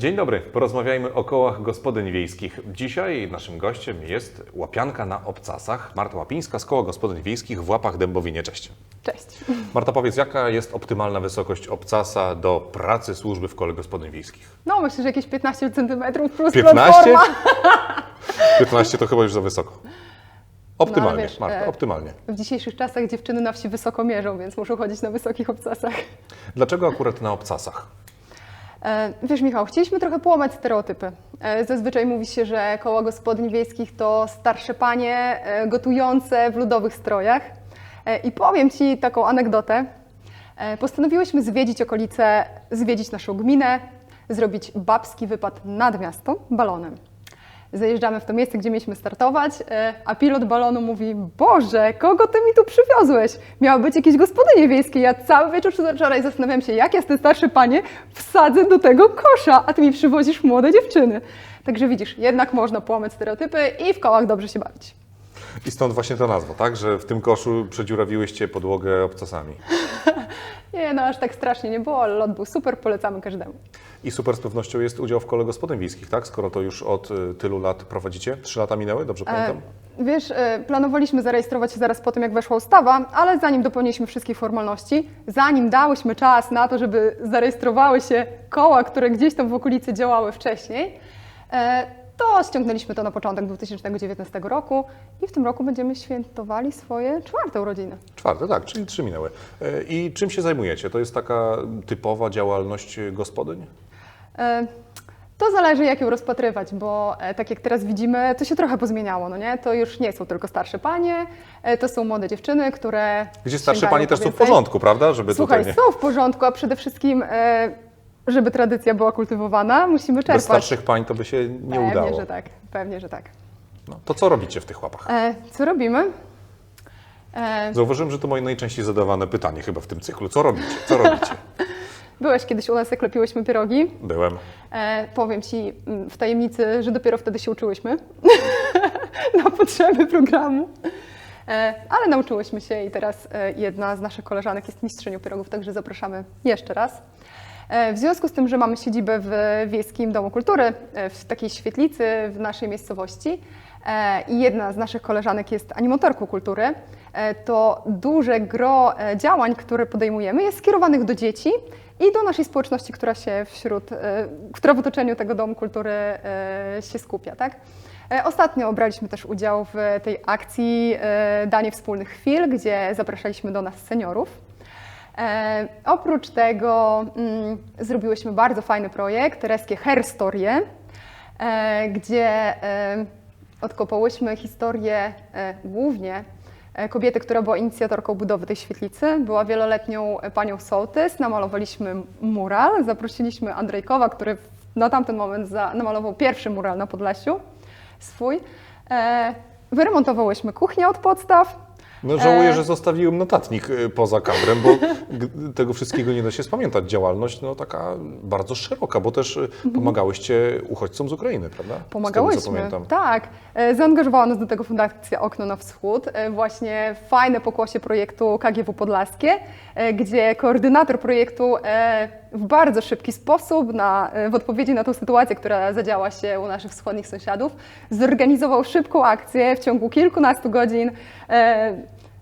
Dzień dobry, porozmawiajmy o kołach gospodyń wiejskich. Dzisiaj naszym gościem jest łapianka na obcasach, Marta Łapińska z koła gospodyń wiejskich w Łapach Dębowinie. Cześć. Cześć. Marta, powiedz, jaka jest optymalna wysokość obcasa do pracy służby w kole gospodyń wiejskich? No myślę, że jakieś 15 cm plus 15? platforma. 15 to chyba już za wysoko. Optymalnie, No, wiesz, Marta, e, optymalnie. W dzisiejszych czasach dziewczyny na wsi wysoko mierzą, więc muszą chodzić na wysokich obcasach. Dlaczego akurat na obcasach? E, Wiesz Michał, chcieliśmy trochę połamać stereotypy. E, Zazwyczaj mówi się, że koła gospodyń wiejskich to starsze panie e, gotujące w ludowych strojach. I powiem Ci taką anegdotę. Postanowiłyśmy zwiedzić okolice, zwiedzić naszą gminę, zrobić babski wypad nad miasto balonem. Zajeżdżamy w to miejsce, gdzie mieliśmy startować, e, a pilot balonu mówi: Boże, kogo ty mi tu przywiozłeś? Miały być jakieś gospodynie wiejskie. Ja cały wieczór wczoraj zastanawiam się, jak ja te starsze panie wsadzę do tego kosza, a ty mi przywozisz młode dziewczyny. Także widzisz, jednak można połamać stereotypy i w kołach dobrze się bawić. I stąd właśnie ta nazwa, tak? Że w tym koszu przedziurawiłyście podłogę obcasami. Nie, no aż tak strasznie nie było, ale lot był super, polecamy każdemu. I super z pewnością jest udział w kole gospodyń wiejskich, tak? Skoro to już od y, tylu lat prowadzicie? Trzy lata minęły, dobrze pamiętam? E, Wiesz, e, planowaliśmy zarejestrować się zaraz po tym, jak weszła ustawa, ale zanim dopełniliśmy wszystkich formalności, zanim dałyśmy czas na to, żeby zarejestrowały się koła, które gdzieś tam w okolicy działały wcześniej, e, to ściągnęliśmy to na początek 2019 roku i w tym roku będziemy świętowali swoje czwarte urodziny. Czwarte, tak, czyli trzy minęły. Y, I czym się zajmujecie? To jest taka typowa działalność y, gospodyń? E, To zależy, jak ją rozpatrywać, bo e, tak jak teraz widzimy, to się trochę pozmieniało, no nie? To już nie są tylko starsze panie, e, to są młode dziewczyny, które Gdzie starsze panie też są w porządku, prawda? Żeby Słuchaj, tutaj nie... są w porządku, a przede wszystkim, e, żeby tradycja była kultywowana, musimy Bez czerpać. starszych pań to by się nie pewnie, udało. że tak, pewnie, że tak. No, to co robicie w tych łapach? E, co robimy? E, Zauważyłem, że to moje najczęściej zadawane pytanie chyba w tym cyklu. Co robicie? Co robicie? byłeś kiedyś u nas, jak lepiłyśmy pierogi. Byłem. E, powiem Ci mm, w tajemnicy, że dopiero wtedy się uczyłyśmy na potrzeby programu. E, ale nauczyłyśmy się i teraz e, jedna z naszych koleżanek jest mistrzynią pierogów, także zapraszamy jeszcze raz. E, w związku z tym, że mamy siedzibę w Wiejskim Domu Kultury, e, w takiej świetlicy w naszej miejscowości e, i jedna z naszych koleżanek jest animatorką kultury, to duże gro działań, które podejmujemy jest skierowanych do dzieci i do naszej społeczności, która się wśród, która w otoczeniu tego Domu Kultury się skupia, tak? Ostatnio braliśmy też udział w tej akcji Danie Wspólnych Chwil, gdzie zapraszaliśmy do nas seniorów. E, oprócz tego mm, zrobiłyśmy bardzo fajny projekt, Reskie Herstorie, e, gdzie e, odkopałyśmy historię e, głównie e, kobiety, która była inicjatorką budowy tej świetlicy. Była wieloletnią panią sołtys. Namalowaliśmy mural, zaprosiliśmy Andrzejkowa, który na tamten moment za, namalował pierwszy mural na Podlasiu swój. E, wyremontowałyśmy kuchnię od podstaw. No żałuję, E. że zostawiłem notatnik y, poza kadrem, bo tego wszystkiego nie da się spamiętać. Działalność no taka bardzo szeroka, bo też y, pomagałyście uchodźcom z Ukrainy, prawda? Tego, Pomagałyśmy. pamiętam. Tak. E, Zaangażowała nas do tego Fundacja Okno na Wschód. E, Właśnie fajne pokłosie projektu KGW Podlaskie, gdzie koordynator projektu w bardzo szybki sposób, na, e, w odpowiedzi na tą sytuację, która zadziała się u naszych wschodnich sąsiadów, zorganizował szybką akcję w ciągu kilkunastu godzin. E,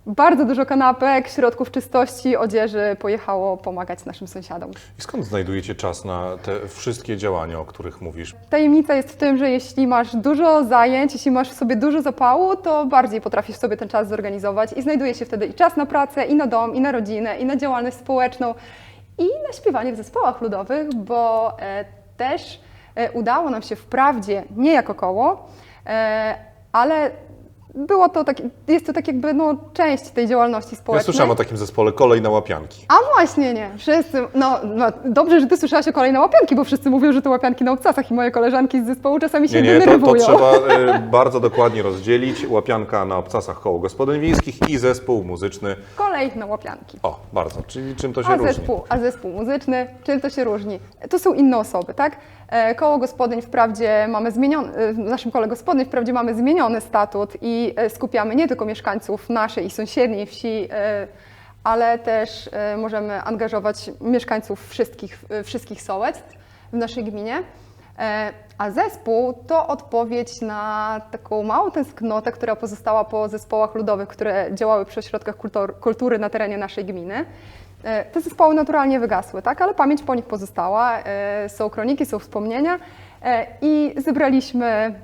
Bardzo dużo kanapek, środków czystości, odzieży pojechało pomagać naszym sąsiadom. I skąd znajdujecie czas na te wszystkie działania, o których mówisz? Tajemnica jest w tym, że jeśli masz dużo zajęć, jeśli masz w sobie dużo zapału, to bardziej potrafisz sobie ten czas zorganizować i znajduje się wtedy i czas na pracę, i na dom, i na rodzinę, i na działalność społeczną, i na śpiewanie w zespołach ludowych, bo e, też e, udało nam się wprawdzie nie jako koło, e, ale było to tak, jest to tak jakby no, część tej działalności Ja społecznej. słyszałem o takim zespole Kolej na łapianki. A właśnie nie, wszyscy, no, no dobrze, że ty słyszałaś o kolejne łapianki, bo wszyscy mówią, że to łapianki na obcasach i moje koleżanki z zespołu czasami się Nie, nie, to, to denerwują. trzeba y, bardzo dokładnie rozdzielić. Łapianka na obcasach koło gospodyń wiejskich i zespół muzyczny. Kolej na łapianki. O, bardzo. Czyli czym to się A różni? zespół, a zespół muzyczny, czym to się różni? To są inne osoby, tak? E, Koło gospodyń wprawdzie mamy zmieniony, e, w naszym kole gospodyń wprawdzie mamy zmieniony statut i e, skupiamy nie tylko mieszkańców naszej i sąsiedniej wsi, e, ale też e, możemy angażować mieszkańców wszystkich, wszystkich sołectw w naszej gminie. A zespół to odpowiedź na taką małą tęsknotę, która pozostała po zespołach ludowych, które działały przy ośrodkach kultur, kultury na terenie naszej gminy. Te zespoły naturalnie wygasły, tak? ale pamięć po nich pozostała. Są kroniki, są wspomnienia i zebraliśmy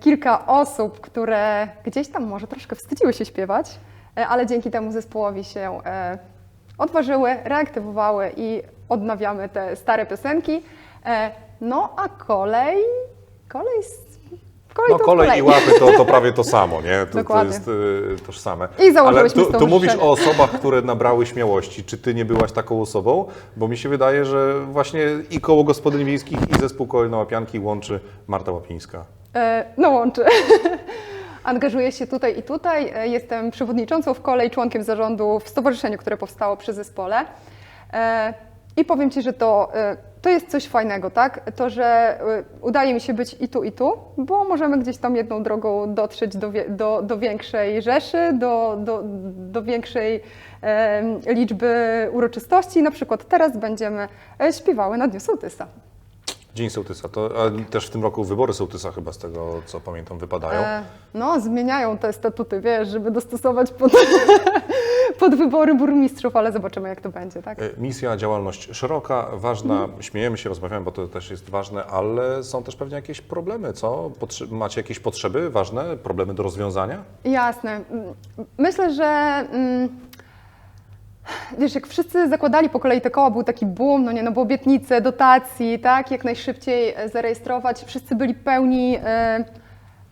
kilka osób, które gdzieś tam może troszkę wstydziły się śpiewać, e, ale dzięki temu zespołowi się e, odważyły, reaktywowały i odnawiamy te stare piosenki. E, No a kolej, kolej, kolej No kolej kolej. i łapy to, to prawie to samo, nie? To, to jest y, tożsame. I Ale tu, tu mówisz o osobach, które nabrały śmiałości. Czy ty nie byłaś taką osobą? Bo mi się wydaje, że właśnie i koło gospodyń wiejskich, i zespół kolejno łapianki łączy Marta Łapińska. E, No łączy. Angażuję się tutaj i tutaj. E, Jestem przewodniczącą w kolei, członkiem zarządu w stowarzyszeniu, które powstało przy zespole. E, I powiem Ci, że to, to jest coś fajnego, tak? To, że udaje mi się być i tu, i tu, bo możemy gdzieś tam jedną drogą dotrzeć do, do, do większej rzeszy, do, do, do większej liczby uroczystości. Na przykład teraz będziemy śpiewały na Dniu Sołtysa. Dzień Sołtysa. To, a też w tym roku wybory Sołtysa chyba z tego, co pamiętam, wypadają. E, No, zmieniają te statuty, wiesz, żeby dostosować pod, pod wybory burmistrzów, ale zobaczymy, jak to będzie, tak? E, Misja, działalność szeroka, ważna, śmiejemy się, rozmawiamy, bo to też jest ważne, ale są też pewnie jakieś problemy, co? Potrze- macie jakieś potrzeby ważne, problemy do rozwiązania? Jasne. Mm, Myślę, że mm, wiesz, jak wszyscy zakładali po kolei te koła, był taki boom, no nie, no bo obietnice, dotacji, tak, jak najszybciej e, zarejestrować. Wszyscy byli pełni, e,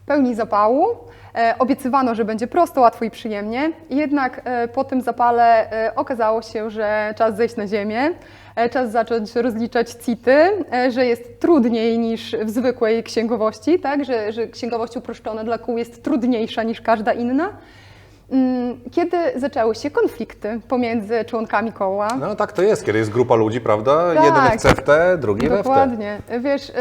pełni zapału. E, Obiecywano, że będzie prosto, łatwo i przyjemnie. Jednak po tym zapale okazało się, że czas zejść na ziemię, czas zacząć rozliczać CIT-y, że jest trudniej niż w zwykłej księgowości, tak? że, że księgowość uproszczona dla kół jest trudniejsza niż każda inna. Mm, Kiedy zaczęły się konflikty pomiędzy członkami koła, No tak to jest, kiedy jest grupa ludzi, prawda? Tak. Jeden chce w te, drugi we w te. Dokładnie. Wiesz,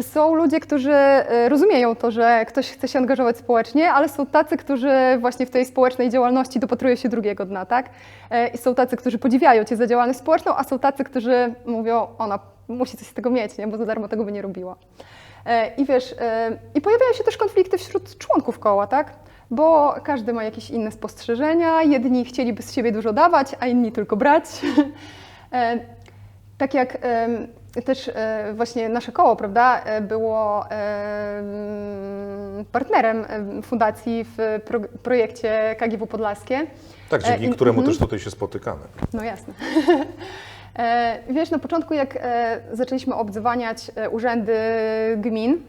są ludzie, którzy y, rozumieją to, że ktoś chce się angażować społecznie, ale są tacy, którzy właśnie w tej społecznej działalności dopatrują się drugiego dna, tak? E, I są tacy, którzy podziwiają cię za działalność społeczną, a są tacy, którzy mówią, ona musi coś z tego mieć, nie? bo za darmo tego by nie robiła. E, I wiesz, e, i pojawiają się też konflikty wśród członków koła, tak? Bo każdy ma jakieś inne spostrzeżenia, jedni chcieliby z siebie dużo dawać, a inni tylko brać. E, tak jak też e, właśnie nasze koło, prawda, e, było em, partnerem em, fundacji w pro, projekcie KGW Podlaskie. Tak, dzięki i- któremu mhm. też tutaj się spotykamy. No jasne. Wiesz, na początku jak zaczęliśmy obdzwaniać urzędy gmin,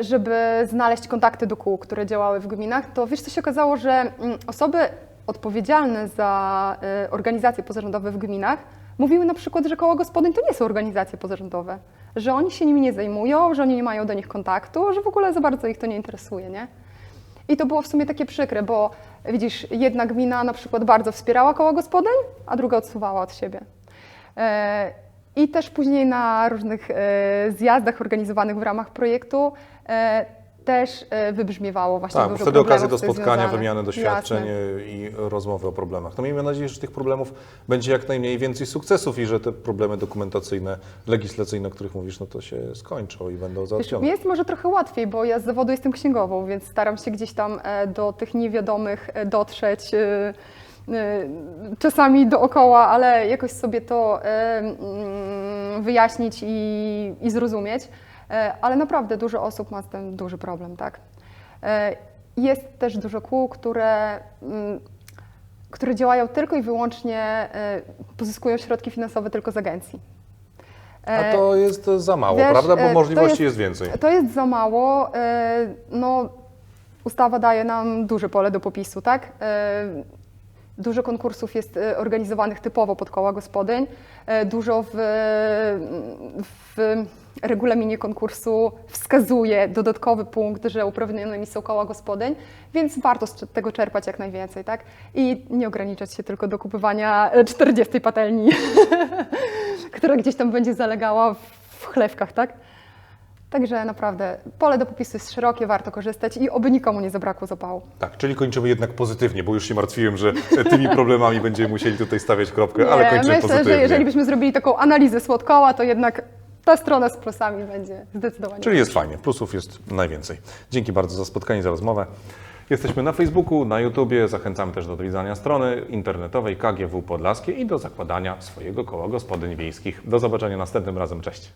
żeby znaleźć kontakty do kół, które działały w gminach, to wiesz, co się okazało, że mm, osoby odpowiedzialne za e, organizacje pozarządowe w gminach mówiły na przykład, że koło gospodyń to nie są organizacje pozarządowe, że oni się nimi nie zajmują, że oni nie mają do nich kontaktu, że w ogóle za bardzo ich to nie interesuje, nie? I to było w sumie takie przykre, bo widzisz, jedna gmina na przykład bardzo wspierała koła gospodyń, a druga odsuwała od siebie. I też później na różnych e, zjazdach organizowanych w ramach projektu e, też e, wybrzmiewało właśnie Tak, dużo wtedy okazja do spotkania, związanych. wymiany doświadczeń Jasne. i rozmowy o problemach. No miejmy nadzieję, że tych problemów będzie jak najmniej więcej sukcesów i że te problemy dokumentacyjne, legislacyjne, o których mówisz, no to się skończą i będą Wiesz, załatwione. mi jest może trochę łatwiej, bo ja z zawodu jestem księgową, więc staram się gdzieś tam do tych niewiadomych dotrzeć. E, Czasami dookoła, ale jakoś sobie to e, mm, wyjaśnić i, i zrozumieć. E, Ale naprawdę dużo osób ma z tym duży problem, tak? Jest też dużo kół, które, mm, które działają tylko i wyłącznie, pozyskują środki finansowe tylko z agencji. A to jest za mało, wiesz, prawda? Bo możliwości jest- jest więcej. to jest za mało. No, ustawa daje nam duże pole do popisu, tak? E, Dużo konkursów jest e, organizowanych typowo pod koła gospodyń. E, Dużo w, w regulaminie konkursu wskazuje dodatkowy punkt, że uprawnionymi są koła gospodyń, więc warto z tego czerpać jak najwięcej, tak? I nie ograniczać się tylko do kupowania e, 40 patelni, która gdzieś tam będzie zalegała w chlewkach, tak? Także naprawdę pole do popisu jest szerokie, warto korzystać i oby nikomu nie zabrakło zapału. Tak, czyli kończymy jednak pozytywnie, bo już się martwiłem, że tymi problemami będziemy musieli tutaj stawiać kropkę, nie, ale kończymy myślę, pozytywnie. Myślę, że jeżeli byśmy zrobili taką analizę słodkoła, to jednak ta strona z plusami będzie zdecydowanie. Czyli jest fajnie, plusów jest najwięcej. Dzięki bardzo za spotkanie, za rozmowę. Jesteśmy na Facebooku, na YouTubie. zachęcamy też do odwiedzania strony internetowej KGW Podlaskie i do zakładania swojego koła gospodyń wiejskich. Do zobaczenia następnym razem. Cześć.